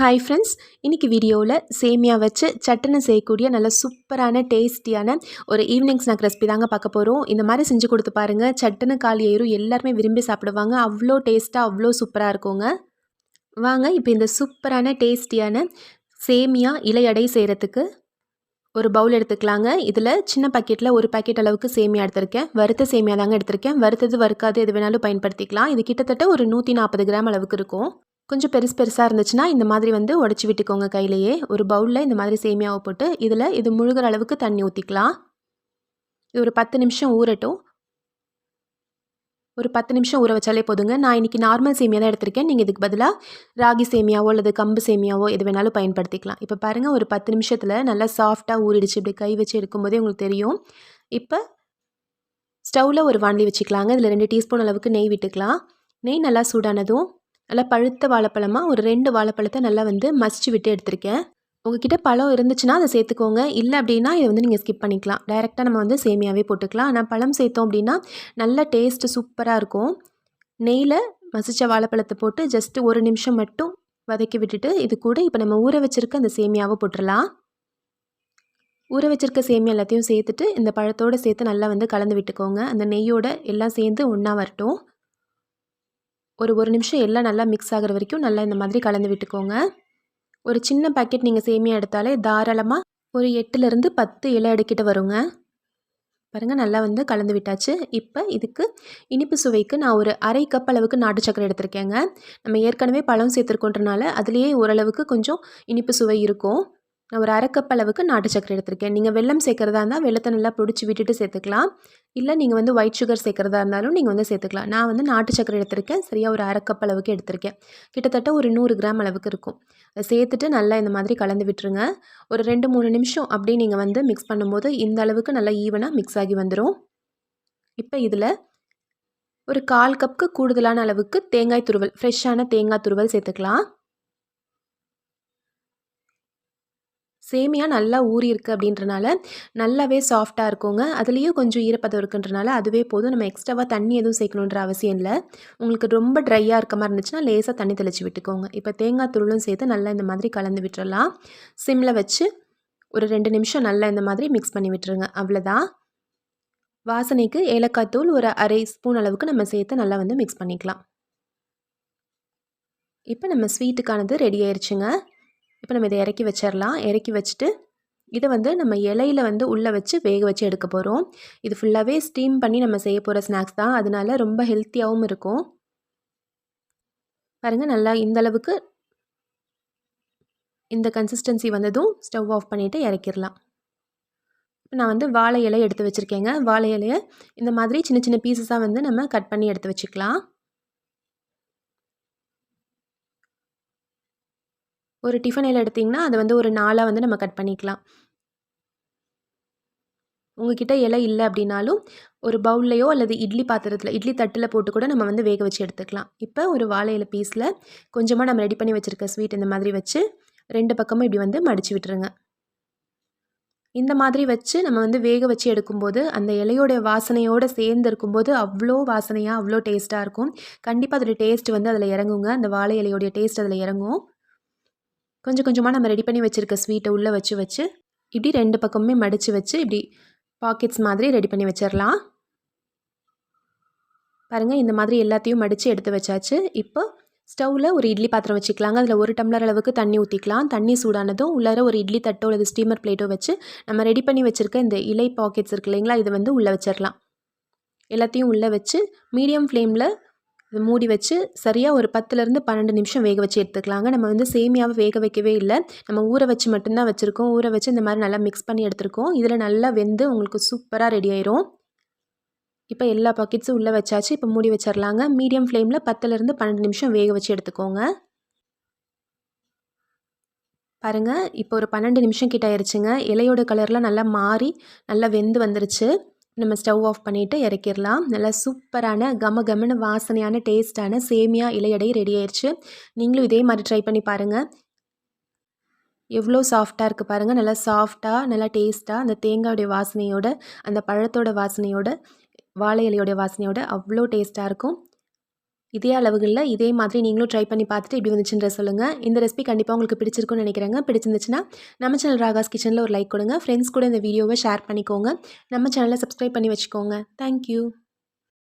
Hi friends இன்றைக்கி வீடியோவில் சேமியா வச்சு சட்டனை செய்யக்கூடிய நல்ல சூப்பரான டேஸ்டியான ஒரு ஈவினிங் ஸ்நாக் ரெசிபி தாங்க பார்க்க போகிறோம் இந்த மாதிரி செஞ்சு கொடுத்து பாருங்கள் சட்டுன்னு காலி ஏறும் எல்லாருமே விரும்பி சாப்பிடுவாங்க. அவ்வளோ டேஸ்ட்டாக அவ்வளோ சூப்பராக இருக்குங்க. வாங்க இப்போ இந்த சூப்பரான டேஸ்டியான சேமியா இலையடை செய்கிறதுக்கு ஒரு பவுல் எடுத்துக்கலாங்க. இதில் சின்ன பாக்கெட்டில் ஒரு பாக்கெட் அளவுக்கு சேமியா எடுத்திருக்கேன். வறுத்த சேமியா தாங்க எடுத்திருக்கேன். வறுத்தது வறுக்காது எது வேணாலும் பயன்படுத்திக்கலாம். இது கிட்டத்தட்ட ஒரு நூற்றி நாற்பது கிராம் அளவுக்கு இருக்கும். கொஞ்சம் பெருசு பெருசாக இருந்துச்சுன்னா இந்த மாதிரி வந்து உடச்சி விட்டுக்கோங்க கையிலையே. ஒரு பவுலில் இந்த மாதிரி சேமியாவை போட்டு இதில் இது முழுகிற அளவுக்கு தண்ணி ஊற்றிக்கலாம் இது ஒரு பத்து நிமிஷம் ஊறட்டும். ஒரு பத்து நிமிஷம் ஊற வச்சாலே போதுங்க. நான் இன்றைக்கி நார்மல் சேமியா தான் எடுத்திருக்கேன். நீங்கள் இதுக்கு பதிலாக ராகி சேமியாவோ அல்லது கம்பு சேமியாவோ எது வேணாலும் பயன்படுத்திக்கலாம். இப்போ பாருங்கள் ஒரு பத்து நிமிஷத்தில் நல்லா சாஃப்டாக ஊறிடுச்சு. இப்படி கை வச்சு எடுக்கும்போதே உங்களுக்கு தெரியும். இப்போ ஸ்டவ்வில் ஒரு வாண்டி வச்சுக்கலாங்க. இதில் ரெண்டு டீஸ்பூன் அளவுக்கு நெய் விட்டுக்கலாம். நெய் நல்லா சூடானதும் நல்லா பழுத்த வாழைப்பழமாக ஒரு ரெண்டு வாழைப்பழத்தை நல்லா வந்து மசிச்சு விட்டு எடுத்திருக்கேன். உங்ககிட்ட பழம் இருந்துச்சுன்னா அதை சேர்த்துக்கோங்க. இல்லை அப்படின்னா இதை வந்து நீங்கள் ஸ்கிப் பண்ணிக்கலாம். டைரெக்டாக நம்ம வந்து சேமியாவே போட்டுக்கலாம். ஆனால் பழம் சேர்த்தோம் அப்படின்னா நல்ல டேஸ்ட்டு சூப்பராக இருக்கும். நெய்யில் மசித்த வாழைப்பழத்தை போட்டு ஜஸ்ட்டு ஒரு நிமிஷம் மட்டும் வதக்கி விட்டுட்டு இது கூட இப்போ நம்ம ஊற வச்சுருக்க அந்த சேமியாவை போட்டுடலாம் ஊற வச்சுருக்க சேமியா எல்லாத்தையும் சேர்த்துட்டு இந்த பழத்தோடு சேர்த்து நல்லா வந்து கலந்து விட்டுக்கோங்க. அந்த நெய்யோடு எல்லாம் சேர்ந்து ஒன்றா வரட்டும். ஒரு ஒரு நிமிஷம் எல்லாம் நல்லா மிக்ஸ் ஆகிற வரைக்கும் நல்லா இந்த மாதிரி கலந்து விட்டுக்கோங்க. ஒரு சின்ன பேக்கெட் நீங்கள் சேமியா எடுத்தாலே தாராளமாக ஒரு எட்டுலேருந்து பத்து இலை எடுக்கிட்டு வருங்க. பாருங்கள் நல்லா வந்து கலந்து விட்டாச்சு. இப்போ இதுக்கு இனிப்பு சுவைக்கு நான் ஒரு அரை கப் அளவுக்கு நாட்டு சக்கரை எடுத்திருக்கேங்க. நம்ம ஏற்கனவே பழம் சேர்த்துருக்கோன்றனால அதுலேயே ஓரளவுக்கு கொஞ்சம் இனிப்பு சுவை இருக்கும். நான் ஒரு அரைக்கப் அளவுக்கு நாட்டு சக்கரை எடுத்திருக்கேன். நீங்கள் வெள்ளம் சேர்க்குறதா இருந்தால் வெள்ளத்தை நல்லா பிடிச்சி விட்டுட்டு சேர்த்துக்கலாம். இல்லை நீங்கள் வந்து ஒயிட் சுகர் சேர்க்குறதா இருந்தாலும் நீங்கள் வந்து சேர்த்துக்கலாம். நான் வந்து நாட்டு சக்கரை எடுத்திருக்கேன். சரியாக ஒரு அரைக்கப் அளவுக்கு எடுத்திருக்கேன். கிட்டத்தட்ட ஒரு நூறு கிராம் அளவுக்கு இருக்கும். அதை சேர்த்துட்டு நல்லா இந்த மாதிரி கலந்து விட்டுருங்க. ஒரு ரெண்டு மூணு நிமிஷம் அப்படியே நீங்கள் வந்து மிக்ஸ் பண்ணும்போது இந்த அளவுக்கு நல்லா ஈவனாக மிக்ஸ் ஆகி வந்துடும் இப்போ இதில் ஒரு கால் கப்புக்கு கூடுதலான அளவுக்கு தேங்காய் துருவல் ஃப்ரெஷ்ஷான தேங்காய் துருவல் சேர்த்துக்கலாம். சேமியா நல்லா ஊறி இருக்குது அப்படின்றனால நல்லாவே சாஃப்டாக இருக்குங்க. அதுலேயும் கொஞ்சம் ஈரப்பதம் இருக்குன்றனால அதுவே போதும். நம்ம எக்ஸ்ட்ராவாக தண்ணி எதுவும் சேர்க்கணுன்ற அவசியம் இல்லை. உங்களுக்கு ரொம்ப ட்ரையாக இருக்க மாதிரி இருந்துச்சுன்னா லேசாக தண்ணி தெளித்து விட்டுக்கோங்க. இப்போ தேங்காய் தூளும் சேர்த்து நல்லா இந்த மாதிரி கலந்து விட்டுறலாம். சிம்மில் வச்சு ஒரு ரெண்டு நிமிஷம் நல்லா இந்த மாதிரி மிக்ஸ் பண்ணி விட்டுருங்க. அவ்வளோதான் வாசனைக்கு ஏலக்காய் தூள் ஒரு அரை ஸ்பூன் அளவுக்கு நம்ம சேர்த்து நல்லா வந்து மிக்ஸ் பண்ணிக்கலாம். இப்போ நம்ம ஸ்வீட்டுக்கானது ரெடி ஆயிடுச்சுங்க இப்போ நம்ம இதை இறக்கி வச்சிடலாம் இறக்கி வச்சுட்டு இதை வந்து நம்ம இலையில் வந்து உள்ளே வச்சு வேக வச்சு எடுக்க போகிறோம் இது ஃபுல்லாகவே ஸ்டீம் பண்ணி நம்ம செய்ய போகிற ஸ்நாக்ஸ் தான். அதனால ரொம்ப ஹெல்த்தியாகவும் இருக்கும். பாருங்கள் நல்லா இந்த அளவுக்கு இந்த கன்சிஸ்டன்சி வந்ததும் ஸ்டவ் ஆஃப் பண்ணிவிட்டு இறக்கிடலாம் நான் வந்து வாழை இலை எடுத்து வச்சுருக்கேங்க. வாழை இலையை இந்த மாதிரி சின்ன சின்ன பீசஸாக வந்து நம்ம கட் பண்ணி எடுத்து வச்சுக்கலாம். ஒரு டிஃபன் இலை எடுத்திங்கன்னா அதை வந்து ஒரு நாளாக வந்து நம்ம கட் பண்ணிக்கலாம். உங்ககிட்ட இலை இல்லை அப்படின்னாலும் ஒரு பவுல்லையோ அல்லது இட்லி பாத்திரத்தில் இட்லி தட்டில் போட்டு கூட நம்ம வந்து வேக வச்சு எடுத்துக்கலாம். இப்போ ஒரு வாழை இலை பீஸில் கொஞ்சமாக நம்ம ரெடி பண்ணி வச்சுருக்க ஸ்வீட் இந்த மாதிரி வச்சு ரெண்டு பக்கமும் இப்படி வந்து மடித்து விட்டுருங்க. இந்த மாதிரி வச்சு நம்ம வந்து வேக வச்சு எடுக்கும்போது அந்த இலையோடைய வாசனையோடு சேர்ந்து இருக்கும்போது அவ்வளோ வாசனையாக அவ்வளோ டேஸ்ட்டாக இருக்கும். கண்டிப்பாக அதோடய டேஸ்ட் வந்து அதில் இறங்குங்க. அந்த வாழை இலையோடைய டேஸ்ட் அதில் இறங்கும். கொஞ்சம் கொஞ்சமாக நம்ம ரெடி பண்ணி வச்சுருக்க ஸ்வீட்டை உள்ளே வச்சு வச்சு இப்படி ரெண்டு பக்கமுமே மடித்து வச்சு இப்படி பாக்கெட்ஸ் மாதிரி ரெடி பண்ணி வச்சிடலாம் பாருங்கள் இந்த மாதிரி எல்லாத்தையும் மடித்து எடுத்து வச்சாச்சு. இப்போ ஸ்டவ்வில் ஒரு இட்லி பாத்திரம் வச்சுக்கலாங்க. அதில் ஒரு டம்ளர் அளவுக்கு தண்ணி ஊற்றிக்கலாம் தண்ணி சூடானதும் உள்ளார ஒரு இட்லி தட்டோ அல்லது ஸ்டீமர் பிளேட்டோ வச்சு நம்ம ரெடி பண்ணி வச்சுருக்க இந்த இலை பாக்கெட்ஸ் இருக்கு இல்லைங்களா இதை வந்து உள்ளே வச்சிடலாம் எல்லாத்தையும் உள்ளே வச்சு மீடியம் ஃப்ளேமில் இதை மூடி வச்சு சரியாக ஒரு பத்துலேருந்து பன்னெண்டு நிமிஷம் வேக வச்சு எடுத்துக்கலாங்க. நம்ம வந்து சேமியாவை வேக வைக்கவே இல்லை. நம்ம ஊற வச்சு மட்டும்தான் வச்சுருக்கோம். ஊற வச்சு இந்த மாதிரி நல்லா மிக்ஸ் பண்ணி எடுத்துருக்கோம். இதில் நல்லா வெந்து உங்களுக்கு சூப்பராக ரெடி ஆயிரும். இப்போ எல்லா பாக்கெட்ஸும் உள்ளே வச்சாச்சு. இப்போ மூடி வச்சிடலாங்க மீடியம் ஃப்ளேமில் பத்துலேருந்து பன்னெண்டு நிமிஷம் வேக வச்சு எடுத்துக்கோங்க. பாருங்கள் இப்போ ஒரு பன்னெண்டு நிமிஷம் கிட்ட ஆயிடுச்சுங்க இலையோட கலர்லாம் நல்லா மாறி நல்லா வெந்து வந்துருச்சு. நம்ம ஸ்டவ் ஆஃப் பண்ணிவிட்டு இறக்கிடலாம். நல்லா சூப்பரான கம கமனு வாசனையான டேஸ்ட்டான சேமியா இலையடை ரெடி ஆயிடுச்சு நீங்களும் இதே மாதிரி ட்ரை பண்ணி பாருங்கள் எவ்வளோ சாஃப்டாக இருக்குது பாருங்கள் நல்லா சாஃப்டாக நல்லா டேஸ்ட்டாக அந்த தேங்காயோடைய வாசனையோட அந்த பழத்தோட வாசனையோட வாழை இலையோடைய வாசனையோட அவ்வளோ டேஸ்ட்டாக இருக்கும். இதே அளவுகளில் இதே மாதிரி நீங்களும் ட்ரை பண்ணி பார்த்துட்டு இப்படி வந்துச்சுன்ற சொல்லுங்கள் இந்த ரெசிபி கண்டிப்பாக உங்களுக்கு பிடிச்சிருக்குன்னு நினைக்கிறேங்க. பிடிச்சிருந்துச்சுன்னா நம்ம சேனல் ராகாஸ் கிச்சனில் ஒரு லைக் கொடுங்க. ஃப்ரெண்ட்ஸ் கூட இந்த வீடியோவை ஷேர் பண்ணிக்கோங்க. நம்ம சேனலை சப்ஸ்கிரைப் பண்ணி வச்சுக்கோங்க. தேங்க்யூ